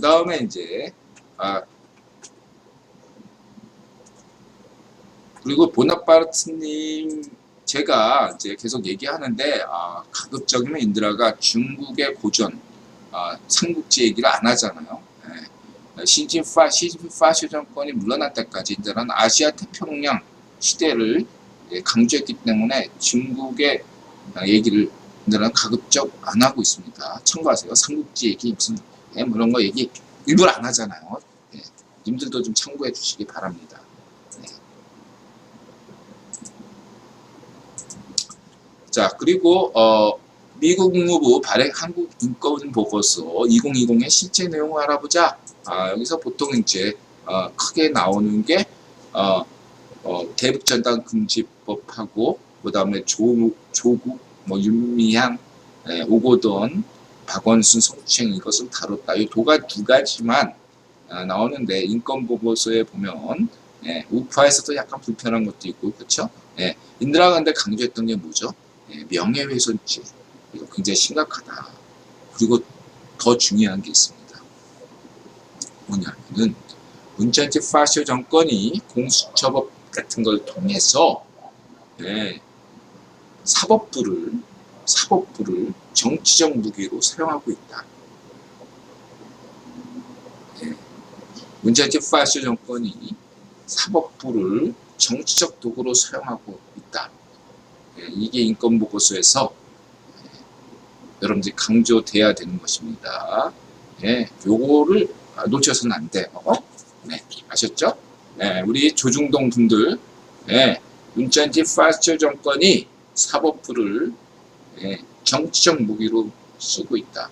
다음에 이제 아 그리고 보나파르트님 제가 이제 계속 얘기하는데 아, 가급적이면 인드라가 중국의 고전 아, 삼국지 얘기를 안 하잖아요. 예. 시진파 시진파쇼 정권이 물러날 때까지 인드라는 아시아 태평양 시대를 예, 강조했기 때문에 중국의 아, 얘기를 인드라는 가급적 안 하고 있습니다. 참고하세요. 삼국지 얘기 무슨 예, 뭐 이런 거 얘기 일부러 안 하잖아요. 예. 님들도 좀 참고해 주시기 바랍니다. 네. 자 그리고 어, 미국 국무부 발행 한국 인권 보고서 2020의 실제 내용을 알아보자. 아, 여기서 보통 이제 어, 크게 나오는 게 어, 어, 대북전단 금지법하고 그 다음에 조 조국 뭐 윤미향 예, 오고돈 박원순 성추행 이것을 다뤘다. 이 도가 두 가지만 아, 나오는데 인권 보고서에 보면 예, 우파에서도 약간 불편한 것도 있고 그렇죠? 예, 인드라 간데 강조했던 게 뭐죠? 예, 명예훼손죄 이거 굉장히 심각하다. 그리고 더 중요한 게 있습니다. 뭐냐면은 문전지 파쇼 정권이 공수처법 같은 걸 통해서 예, 사법부를 사법부를 정치적 무기로 사용하고 있다. 예, 문전지 파쇼 정권이 사법부를 정치적 도구로 사용하고 있다. 예, 이게 인권 보고서에서 예, 여러분들이 강조돼야 되는 것입니다. 예, 요거를 아, 놓쳐서는 안 돼요. 네, 아셨죠? 네, 우리 조중동 분들, 예, 문전지 파쇼 정권이 사법부를 예, 정치적 무기로 쓰고 있다.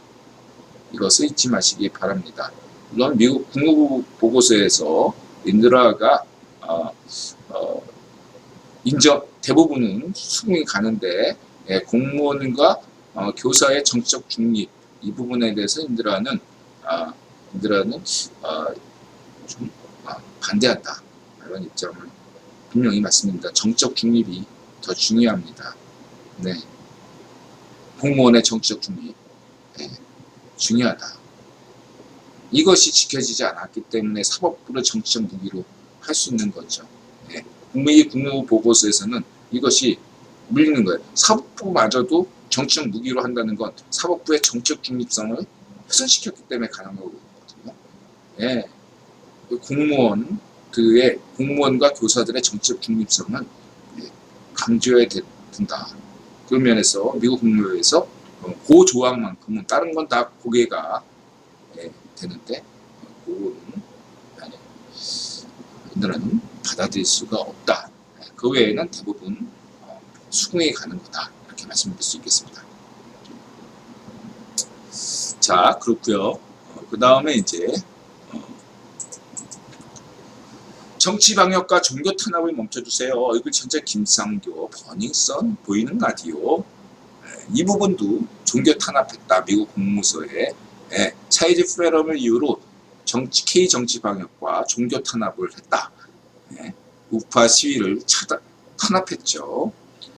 이것을 잊지 마시기 바랍니다. 물론 미국 국무부 보고서에서 인드라가 어, 어, 인정 대부분은 수긍이 가는데 예, 공무원과 어, 교사의 정치적 중립 이 부분에 대해서 인드라는 아, 인드라는 어, 좀 아, 반대한다 이런 입장을 분명히 말씀드립니다. 정적 중립이 더 중요합니다. 네, 공무원의 정치적 중립 네, 중요하다. 이것이 지켜지지 않았기 때문에 사법부를 정치적 무기로 할 수 있는 거죠. 네, 국무위 국무 보고서에서는 이것이 물리는 거예요. 사법부마저도 정치적 무기로 한다는 건 사법부의 정치적 중립성을 훼손시켰기 때문에 가능한 거거든요. 예. 공무원, 그의 공무원과 교사들의 정치적 중립성은 예, 강조해야 되- 된다. 그런 면에서 미국 국무회에서 어, 그 조항만큼은 다른 건 다 고개가 예, 되는데 어, 그거는 인들은 받아들일 수가 없다. 예, 그 외에는 대부분 어, 수긍이 가는 거다. 이렇게 말씀드릴 수 있겠습니다. 자, 그렇고요. 그 다음에 이제 어, 정치 방역과 종교 탄압을 멈춰주세요. 얼굴 천재 김상교, 버닝썬, 보이는 라디오. 예, 이 부분도 종교 탄압했다. 미국 국무서에 예, 차이즈 프레럼을 이유로 정치 K 정치 방역과 종교 탄압을 했다. 예, 우파 시위를 차단 탄압했죠.